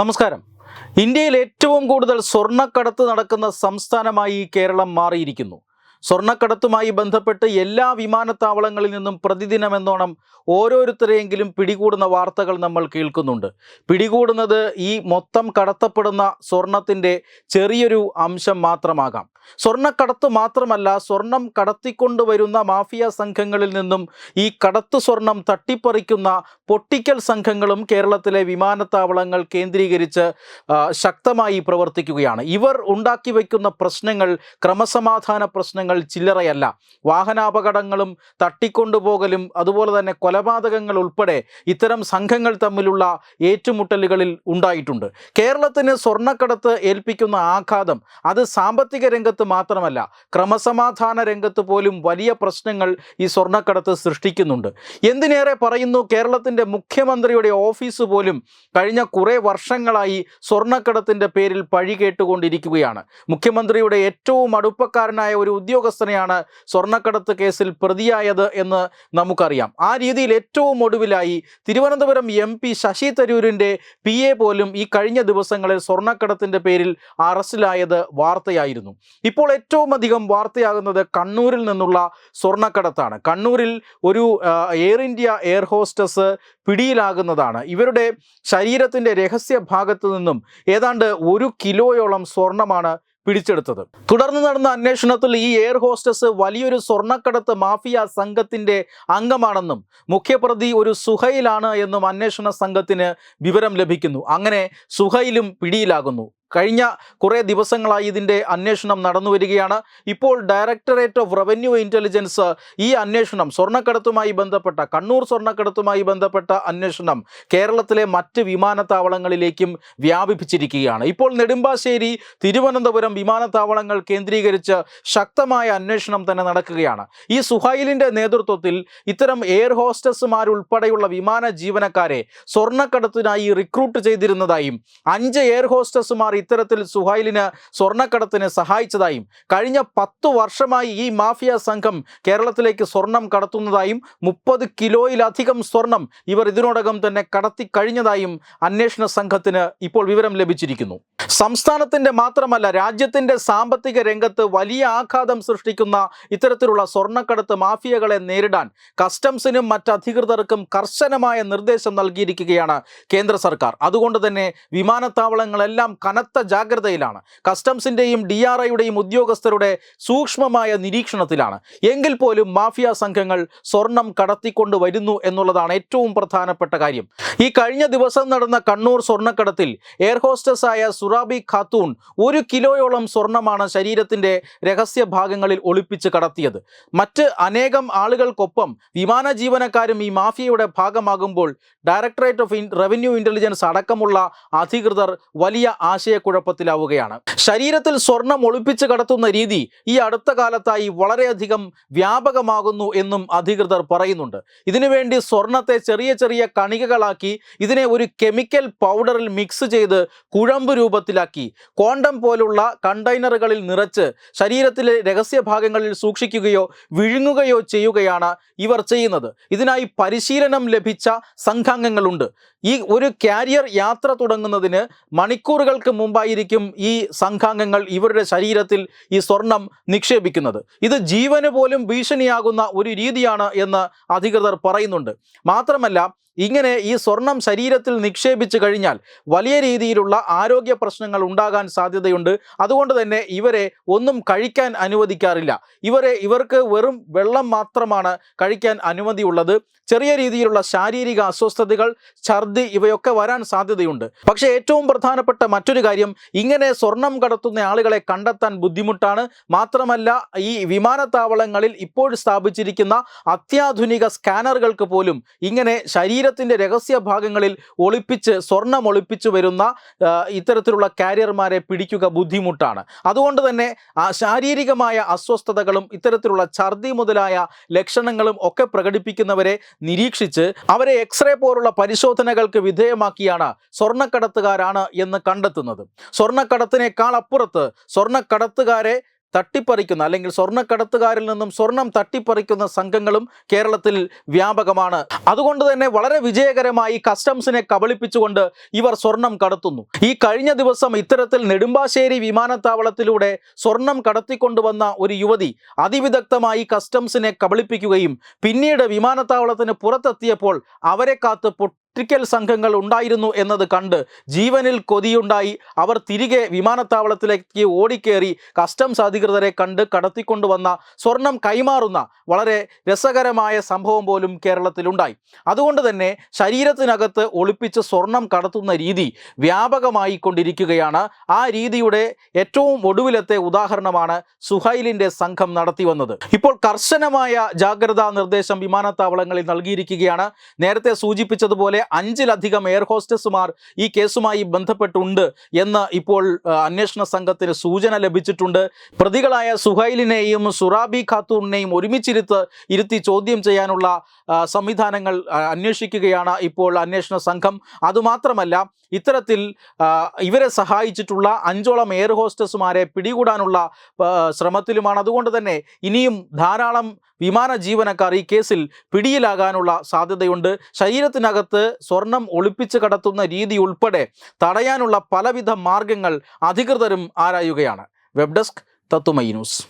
നമസ്കാരം. ഇന്ത്യയിൽ ഏറ്റവും കൂടുതൽ സ്വർണക്കടത്ത് നടക്കുന്ന സംസ്ഥാനമായി കേരളം മാറിയിരിക്കുന്നു. സ്വർണക്കടത്തുമായി ബന്ധപ്പെട്ട് എല്ലാ വിമാനത്താവളങ്ങളിൽ നിന്നും പ്രതിദിനമെന്നോണം ഓരോരുത്തരെയെങ്കിലും പിടികൂടുന്ന വാർത്തകൾ നമ്മൾ കേൾക്കുന്നുണ്ട്. പിടികൂടുന്നത് ഈ മൊത്തം കടത്തപ്പെടുന്ന സ്വർണത്തിന്റെ ചെറിയൊരു അംശം മാത്രമാകാം. സ്വർണക്കടത്ത് മാത്രമല്ല സ്വർണം കടത്തിക്കൊണ്ടുവരുന്ന മാഫിയ സംഘങ്ങളിൽ നിന്നും ഈ കടത്തു സ്വർണം തട്ടിപ്പറിക്കുന്ന പൊട്ടിക്കൽ സംഘങ്ങളും കേരളത്തിലെ വിമാനത്താവളങ്ങൾ കേന്ദ്രീകരിച്ച് ശക്തമായി പ്രവർത്തിക്കുകയാണ്. ഇവർ ഉണ്ടാക്കി വയ്ക്കുന്ന പ്രശ്നങ്ങൾ ക്രമസമാധാന പ്രശ്നങ്ങൾ ചില്ലറയല്ല. വാഹനാപകടങ്ങളും തട്ടിക്കൊണ്ടുപോകലും അതുപോലെ തന്നെ കൊലപാതകങ്ങൾ ഉൾപ്പെടെ ഇത്തരം സംഘങ്ങൾ തമ്മിലുള്ള ഏറ്റുമുട്ടലുകളിൽ ഉണ്ടായിട്ടുണ്ട്. കേരളത്തിന് സ്വർണക്കടത്ത് ഏൽപ്പിക്കുന്ന ആഘാതം അത് സാമ്പത്തിക രംഗത്ത് മാത്രമല്ല ക്രമസമാധാന രംഗത്ത് പോലും വലിയ പ്രശ്നങ്ങൾ ഈ സ്വർണക്കടത്ത് സൃഷ്ടിക്കുന്നുണ്ട്. എന്തിനേറെ പറയുന്നു കേരളത്തിന്റെ മുഖ്യമന്ത്രിയുടെ ഓഫീസ് പോലും കഴിഞ്ഞ കുറേ വർഷങ്ങളായി സ്വർണക്കടത്തിന്റെ പേരിൽ പഴി കേട്ടുകൊണ്ടിരിക്കുകയാണ്. മുഖ്യമന്ത്രിയുടെ ഏറ്റവും അടുപ്പക്കാരനായ ഒരു ഉദ്യോഗസ്ഥനെയാണ് സ്വർണക്കടത്ത് കേസിൽ പ്രതിയായത് എന്ന് നമുക്കറിയാം. ആ രീതിയിൽ ഏറ്റവും ഒടുവിലായി തിരുവനന്തപുരം എം പി ശശി തരൂരിന്റെ പി എ പോലും ഈ കഴിഞ്ഞ ദിവസങ്ങളിൽ സ്വർണക്കടത്തിന്റെ പേരിൽ അറസ്റ്റിലായത് വാർത്തയായിരുന്നു. ഇപ്പോൾ ഏറ്റവും അധികം വാർത്തയാകുന്നത് കണ്ണൂരിൽ നിന്നുള്ള സ്വർണക്കടത്താണ്. കണ്ണൂരിൽ ഒരു എയർ ഇന്ത്യ എയർ ഹോസ്റ്റസ് പിടിയിലാകുന്നതാണ്. ഇവരുടെ ശരീരത്തിന്റെ രഹസ്യ ഭാഗത്തു നിന്നും ഏതാണ്ട് ഒരു കിലോയോളം സ്വർണമാണ് പിടിച്ചെടുത്തത്. തുടർന്ന് നടന്ന അന്വേഷണത്തിൽ ഈ എയർ ഹോസ്റ്റസ് വലിയൊരു സ്വർണക്കടത്ത് മാഫിയ സംഘത്തിന്റെ അംഗമാണെന്നും മുഖ്യപ്രതി ഒരു സുഹയിലാണ് എന്നും അന്വേഷണ സംഘത്തിന് വിവരം ലഭിക്കുന്നു. അങ്ങനെ സുഹയിലും പിടിയിലാകുന്നു. കഴിഞ്ഞ കുറേ ദിവസങ്ങളായി ഇതിന്റെ അന്വേഷണം നടന്നു വരികയാണ്. ഇപ്പോൾ ഡയറക്ടറേറ്റ് ഓഫ് റവന്യൂ ഇന്റലിജൻസ് ഈ അന്വേഷണം സ്വർണക്കടത്തുമായി ബന്ധപ്പെട്ട കണ്ണൂർ സ്വർണക്കടത്തുമായി ബന്ധപ്പെട്ട അന്വേഷണം കേരളത്തിലെ മറ്റ് വിമാനത്താവളങ്ങളിലേക്കും വ്യാപിപ്പിച്ചിരിക്കുകയാണ്. ഇപ്പോൾ നെടുമ്പാശ്ശേരി തിരുവനന്തപുരം വിമാനത്താവളങ്ങൾ കേന്ദ്രീകരിച്ച് ശക്തമായ അന്വേഷണം തന്നെ നടക്കുകയാണ്. ഈ സുഹൈലിന്റെ നേതൃത്വത്തിൽ ഇത്തരം എയർ ഹോസ്റ്റസുമാരുൾപ്പെടെയുള്ള വിമാന ജീവനക്കാരെ സ്വർണക്കടത്തിനായി റിക്രൂട്ട് ചെയ്തിരുന്നതായും അഞ്ച് എയർ ഹോസ്റ്റസുമാർ ഇത്തരത്തിൽ സുഹൈലിന് സ്വർണക്കടത്തിന് സഹായിച്ചതായും കഴിഞ്ഞ പത്തു വർഷമായി ഈ മാഫിയ സംഘം കേരളത്തിലേക്ക് സ്വർണം കടത്തുന്നതായും മുപ്പത് കിലോയിലധികം സ്വർണം ഇവർ ഇതിനോടകം തന്നെ കടത്തി കഴിഞ്ഞതായും അന്വേഷണ സംഘത്തിന് ഇപ്പോൾ വിവരം ലഭിച്ചിരിക്കുന്നു. സംസ്ഥാനത്തിന്റെ മാത്രമല്ല രാജ്യത്തിന്റെ സാമ്പത്തിക രംഗത്ത് വലിയ ആഘാതം സൃഷ്ടിക്കുന്ന ഇത്തരത്തിലുള്ള സ്വർണക്കടത്ത് മാഫിയകളെ നേരിടാൻ കസ്റ്റംസിനും മറ്റധികൃതർക്കും കർശനമായ നിർദ്ദേശം നൽകിയിരിക്കുകയാണ് കേന്ദ്ര സർക്കാർ. അതുകൊണ്ട് തന്നെ വിമാനത്താവളങ്ങളെല്ലാം കനത്ത ജാഗ്രതയിലാണ്. കസ്റ്റംസിന്റെയും ഡി ആർ ഐയുടെയും ഉദ്യോഗസ്ഥരുടെ സൂക്ഷ്മമായ നിരീക്ഷണത്തിലാണ്. എങ്കിൽ പോലും മാഫിയ സംഘങ്ങൾ സ്വർണം കടത്തിക്കൊണ്ട് വരുന്നു എന്നുള്ളതാണ് ഏറ്റവും പ്രധാനപ്പെട്ട കാര്യം. ഈ കഴിഞ്ഞ ദിവസം നടന്ന കണ്ണൂർ സ്വർണക്കടത്തിൽ എയർ ഹോസ്റ്റസ് ആയ സുറാബി ഖാത്തൂൺ ഒരു കിലോയോളം സ്വർണമാണ് ശരീരത്തിന്റെ രഹസ്യ ഭാഗങ്ങളിൽ ഒളിപ്പിച്ച് കടത്തിയത്. മറ്റ് അനേകം ആളുകൾക്കൊപ്പം വിമാന ജീവനക്കാരും ഈ മാഫിയയുടെ ഭാഗമാകുമ്പോൾ ഡയറക്ടറേറ്റ് ഓഫ് റവന്യൂ ഇന്റലിജൻസ് അടക്കമുള്ള അധികൃതർ വലിയ ആശയക്കുഴപ്പത്തിലാവുകയാണ് ശരീരത്തിൽ സ്വർണം ഒളിപ്പിച്ച് കടത്തുന്ന രീതി ഈ അടുത്ത കാലത്തായി വളരെയധികം വ്യാപകമാകുന്നു എന്നും അധികൃതർ പറയുന്നുണ്ട്. ഇതിനുവേണ്ടി സ്വർണത്തെ ചെറിയ ചെറിയ കണികകളാക്കി ഇതിനെ ഒരു കെമിക്കൽ പൗഡറിൽ മിക്സ് ചെയ്ത് കുഴമ്പ് രൂപത്തിലാക്കി കോണ്ടം പോലുള്ള കണ്ടെയ്നറുകളിൽ നിറച്ച് ശരീരത്തിലെ രഹസ്യഭാഗങ്ങളിൽ സൂക്ഷിക്കുകയോ വിഴുങ്ങുകയോ ചെയ്യുകയാണ് ഇവർ ചെയ്യുന്നത്. ഇതിനായി പരിശീലനം ലഭിച്ച സംഘാംഗങ്ങളുണ്ട്. ഈ ഒരു കാരിയർ യാത്ര തുടങ്ങുന്നതിന് മണിക്കൂറുകൾക്ക് മുമ്പായിരിക്കും ഈ സംഘാംഗങ്ങൾ ഇവരുടെ ശരീരത്തിൽ ഈ സ്വർണം നിക്ഷേപിക്കുന്നത്. ഇത് ജീവന് പോലും ഭീഷണിയാകുന്ന ഒരു രീതിയാണ് എന്ന് അധികൃതർ പറയുന്നുണ്ട്. മാത്രമല്ല ഇങ്ങനെ ഈ സ്വർണം ശരീരത്തിൽ നിക്ഷേപിച്ചു കഴിഞ്ഞാൽ വലിയ രീതിയിലുള്ള ആരോഗ്യ പ്രശ്നങ്ങൾ ഉണ്ടാകാൻ സാധ്യതയുണ്ട്. അതുകൊണ്ട് തന്നെ ഇവരെ ഒന്നും കഴിക്കാൻ അനുവദിക്കാറില്ല. ഇവരെ ഇവർക്ക് വെറും വെള്ളം മാത്രമാണ് കഴിക്കാൻ അനുമതിയുള്ളത്. ചെറിയ രീതിയിലുള്ള ശാരീരിക അസ്വസ്ഥതകൾ ഛർദി ഇവയൊക്കെ വരാൻ സാധ്യതയുണ്ട്. പക്ഷേ ഏറ്റവും പ്രധാനപ്പെട്ട മറ്റൊരു ഇങ്ങനെ സ്വർണം കടത്തുന്ന ആളുകളെ കണ്ടെത്താൻ ബുദ്ധിമുട്ടാണ്. മാത്രമല്ല ഈ വിമാനത്താവളങ്ങളിൽ ഇപ്പോൾ സ്ഥാപിച്ചിരിക്കുന്ന അത്യാധുനിക സ്കാനറുകൾക്ക് പോലും ഇങ്ങനെ ശരീരത്തിന്റെ രഹസ്യ ഭാഗങ്ങളിൽ ഒളിപ്പിച്ച് സ്വർണം ഒളിപ്പിച്ചു വരുന്ന ഇത്തരത്തിലുള്ള കാരിയർമാരെ പിടിക്കുക ബുദ്ധിമുട്ടാണ്. അതുകൊണ്ട് തന്നെ ശാരീരികമായ അസ്വസ്ഥതകളും ഇത്തരത്തിലുള്ള ഛർദി മുതലായ ലക്ഷണങ്ങളും ഒക്കെ പ്രകടിപ്പിക്കുന്നവരെ നിരീക്ഷിച്ച് അവരെ എക്സ്റേ പോലുള്ള പരിശോധനകൾക്ക് വിധേയമാക്കിയാണ് സ്വർണക്കടത്തുകാരാണ് എന്ന് കണ്ടെത്തുന്നത്. സ്വർണക്കടത്തിനേക്കാൾ അപ്പുറത്ത് സ്വർണക്കടത്തുകാരെ തട്ടിപ്പറിക്കുന്ന അല്ലെങ്കിൽ സ്വർണക്കടത്തുകാരിൽ നിന്നും സ്വർണം തട്ടിപ്പറിക്കുന്ന സംഘങ്ങളും കേരളത്തിൽ വ്യാപകമാണ്. അതുകൊണ്ട് തന്നെ വളരെ വിജയകരമായി കസ്റ്റംസിനെ കബളിപ്പിച്ചുകൊണ്ട് ഇവർ സ്വർണം കടത്തുന്നു. ഈ കഴിഞ്ഞ ദിവസം ഇത്തരത്തിൽ നെടുമ്പാശ്ശേരി വിമാനത്താവളത്തിലൂടെ സ്വർണം കടത്തിക്കൊണ്ടുവന്ന ഒരു യുവതി അതിവിദഗ്ധമായി കസ്റ്റംസിനെ കബളിപ്പിക്കുകയും പിന്നീട് വിമാനത്താവളത്തിന് പുറത്തെത്തിയപ്പോൾ അവരെ കാത്ത് പൊട്ടിക്കൽ സംഘങ്ങൾ ഉണ്ടായിരുന്നു എന്നത് കണ്ട് ജീവനിൽ കൊതിയുണ്ടായി. അവർ തിരികെ വിമാനത്താവളത്തിലേക്ക് ഓടിക്കേറി കസ്റ്റംസ് അധികൃതരെ കണ്ട് കടത്തിക്കൊണ്ടുവന്ന സ്വർണം കൈമാറുന്ന വളരെ രസകരമായ സംഭവം പോലും കേരളത്തിലുണ്ടായി. അതുകൊണ്ട് തന്നെ ശരീരത്തിനകത്ത് ഒളിപ്പിച്ച് സ്വർണം കടത്തുന്ന രീതി വ്യാപകമായി കൊണ്ടിരിക്കുകയാണ്. ആ രീതിയുടെ ഏറ്റവും ഒടുവിലത്തെ ഉദാഹരണമാണ് സുഹൈലിന്റെ സംഘം നടത്തി വന്നത്. ഇപ്പോൾ കർശനമായ ജാഗ്രതാ നിർദ്ദേശം വിമാനത്താവളങ്ങളിൽ നൽകിയിരിക്കുകയാണ്. നേരത്തെ സൂചിപ്പിച്ചതുപോലെ അഞ്ചിലധികം എയർ ഹോസ്റ്റസുമാർ ഈ കേസുമായി ബന്ധപ്പെട്ടുണ്ട് എന്ന് ഇപ്പോൾ അന്വേഷണ സംഘത്തിന് സൂചന ലഭിച്ചിട്ടുണ്ട്. പ്രതികളായ സുഹൈലിനെയും സുറാബി ഖാത്തൂണിനെയും ഒരുമിച്ചിരുത്ത് ഇരുത്തി ചോദ്യം ചെയ്യാനുള്ള സംവിധാനങ്ങൾ അന്വേഷിക്കുകയാണ് ഇപ്പോൾ അന്വേഷണ സംഘം. അതുമാത്രമല്ല ഇത്തരത്തിൽ ഇവരെ സഹായിച്ചിട്ടുള്ള അഞ്ചോളം എയർ ഹോസ്റ്റസുമാരെ പിടികൂടാനുള്ള ശ്രമത്തിലുമാണ്. അതുകൊണ്ട് തന്നെ ഇനിയും ധാരാളം വിമാന ജീവനക്കാർ ഈ കേസിൽ പിടിയിലാകാനുള്ള സാധ്യതയുണ്ട്. ശരീരത്തിനകത്ത് സ്വർണം ഒളിപ്പിച്ച് കടത്തുന്ന രീതി ഉൾപ്പെടെ തടയാനുള്ള പലവിധ മാർഗങ്ങൾ അധികൃതരും ആരായുകയാണ്. വെബ് ഡെസ്ക് തത്തുമൈ ന്യൂസ്.